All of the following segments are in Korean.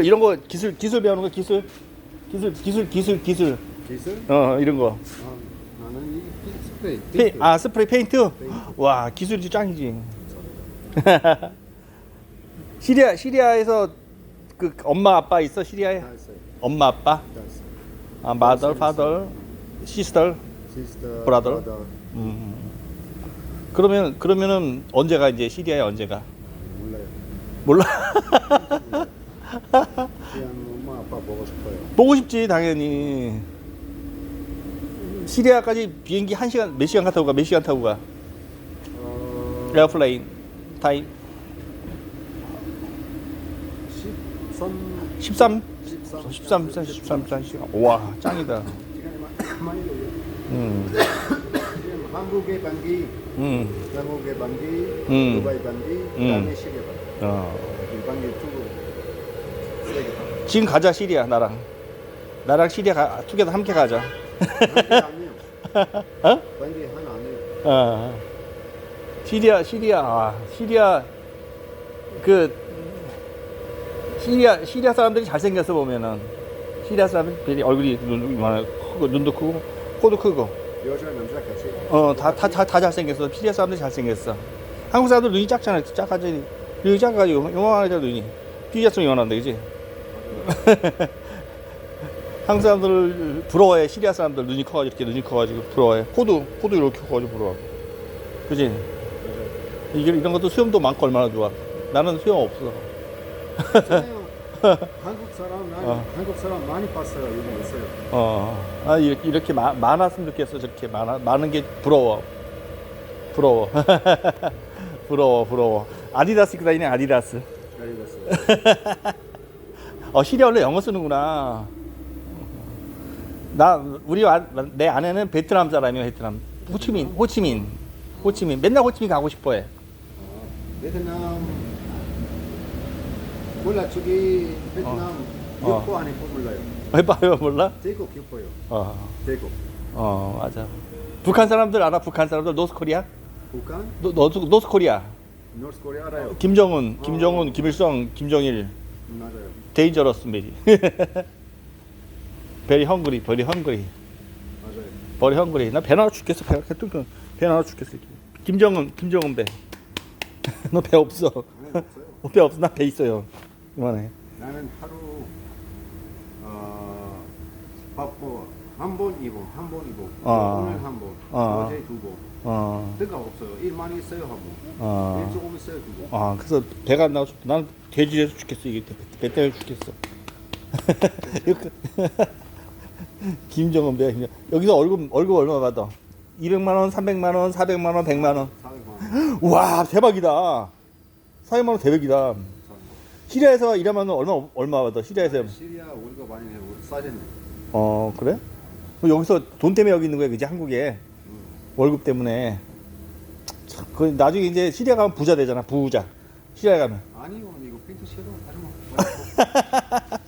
이런 거 기술 기술 배우는 거 기술 기술 기술 기술 기술 기술? 어 이런 거 아, 나는 이 피- 스프레이. 페, 핑크. 아 스프레이 페인트 와 기술이 짱이지 시리아 시리아에서 그 엄마 아빠 있어 시리아에 다 있어요. 엄마 아빠 다 있어요. 아 마더 파더 시스터? 브라더. 음. 그러면 그러면은 언제가 이제 시리아에 언제가 몰라요. 몰라 그냥 엄마 아빠 보고 싶어요. 보고 싶지 당연히 시리아까지 비행기 한 시간 몇 시간 타고 가 몇 시간 타고 가 어, 에어플레인 타임 13, 13 13, 13 13 13 13시간 와 짱이다 시간이 많- 많이 걸려요. 음. 지금 한국의 반기, 음. 영국의 반기, 음. 두바이 반기, 그다음에 시리아 반기. 어. 이 반기 두 반. 지금 가자 시리아 나랑. 나랑 시리아 가, 투게더 함께 가자. 어? 아니에요. 어. 시리아 시리아 아, 시리아 그 시리아 시리아 사람들이 잘생겼어 보면은. 시리아 사람들이 얼굴이 눈 크고 눈도 크고 코도 크고. 여자 남자 같이. 어다 다 다 다 잘생겼어. 시리아 사람들이 잘생겼어. 한국 사람들 눈이 작잖아 작아지 눈이 작아가지고 요만하잖아 눈이. 피자성 요만한데 그지 한국 사람들 부러워해 시리아 사람들 눈이 커가지고 이렇게 눈이 커가지고 부러워해 코도 코도 이렇게 커가지고 부러워 그지 이게 이런 것도 수염도 많고 얼마나 좋아 나는 수염 없어 괜찮아요. 한국 사람 난 어. 한국 사람 많이 봤어요. 여기 있어요. 어, 아, 이렇게, 이렇게 마, 많았으면 좋겠어. 저렇게 많아, 많은 게 부러워. 부러워. 부러워, 부러워. 아디다스 다니네, 아디다스. 알겠어요. 어, 시리아 원래 영어 쓰는구나. 나, 우리, 아, 내 아내는 베트남 사람이야, 베트남. 호치민, 호치민. 호치민. 맨날 호치민 가고 싶어 해. 베트남 몰라 저기 베트남 어. 육보 안에 몰라요. 해봐요, 몰라? 대국 육보요. 어, 대국. 어, 맞아. 북한 사람들 알아? 북한 사람들? 노스 코리아? 북한, 노, 노스, 노스 코리아. 노스 코리아 알아요. 김정은, 어. 김정은, 김일성, 김정일. 맞아요. 헝그리, 베리 헝그리, 맞아요. 버리 헝그리. 나배 나와 죽겠어. 배, 배, 배, 배 나와 죽겠어. 김정은, 김정은 배. 너 배 없어. 아니, 없어요. 배 없어. 나 배 있어요. 이만해. 나는 하루 어, 밥뭐 한 번 이고 한번 이고 아. 오늘 한 번, 아. 어제 두 번. 어, 뜨가 없어요. 일 많이 있어요 한 번. 어. 일 조금 있어요 두 번. 아, 그래서 배가 안 나와 죽 나는 돼지에서 죽겠어. 이게 배, 배 때문에 죽겠어. 이거- 김정은 배. 여기서 월급, 월급 얼마 받아? 200만 원, 300만 원, 400만 원, 100만 원. 400만 원. 와 대박이다. 400만 원 대박이다. 시리아에서 일하면 얼마 얼마 받아? 시리아에서 시리아 우리가 많이 해요. 싸졌네. 어 그래? 그럼 여기서 돈 때문에 여기 있는 거야, 그지 한국에 월급 때문에. 참, 그 나중에 이제 시리아 가면 부자 되잖아, 부자. 시리아 가면. 아니요, 이거 핑크 하지 마.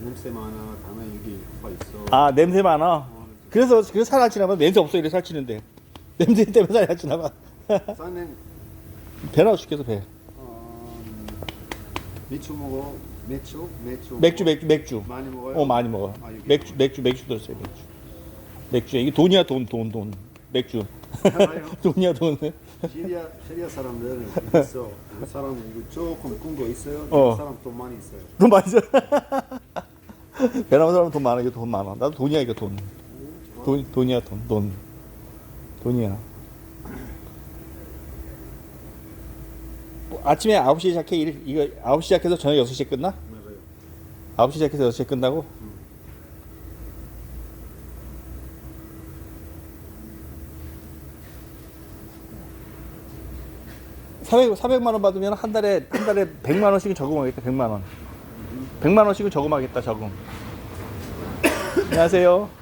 냄새 많아. 다음에 여기 오빠 있어. 아 냄새 많아. 어, 그래서 그 살안 치나 봐. 냄새 없어 이래 살찌는데. 냄새 때문에 살안 치나 봐. 싼배 나와 죽겠어 배. 어, 맥주 먹어. 맥주, 맥주. 맥주? 맥주 맥주. 많이 먹어요. 어 많이 먹어. 아, 여기 맥주 맥주 맥주 들었어요 맥주. 맥주 이게 돈이야 돈 돈 돈. 맥주. 알아요. 돈이야 돈. 시리아 시리아 사람들 있어. 그 사람 이거 조금 큰거 있어요. 어. 그 사람 돈 많이 있어요. 돈 많이 써. 배 나온 사람은 돈 많아 이게 돈 많아. 나도 돈이야 이거 돈. 돈 돈이야 돈 돈. 돈이야. 아침에 9시에 시작해 일 이거 9시 시작해서 저녁 6시에 끝나? 맞아요. 9시 시작해서 6시에 끝나고? 사백 400만 원 받으면 한 달에 한 달에 100만 원씩은 저금하겠다. 100만 원. 100만 원씩은 저금하겠다. 저금. 안녕하세요.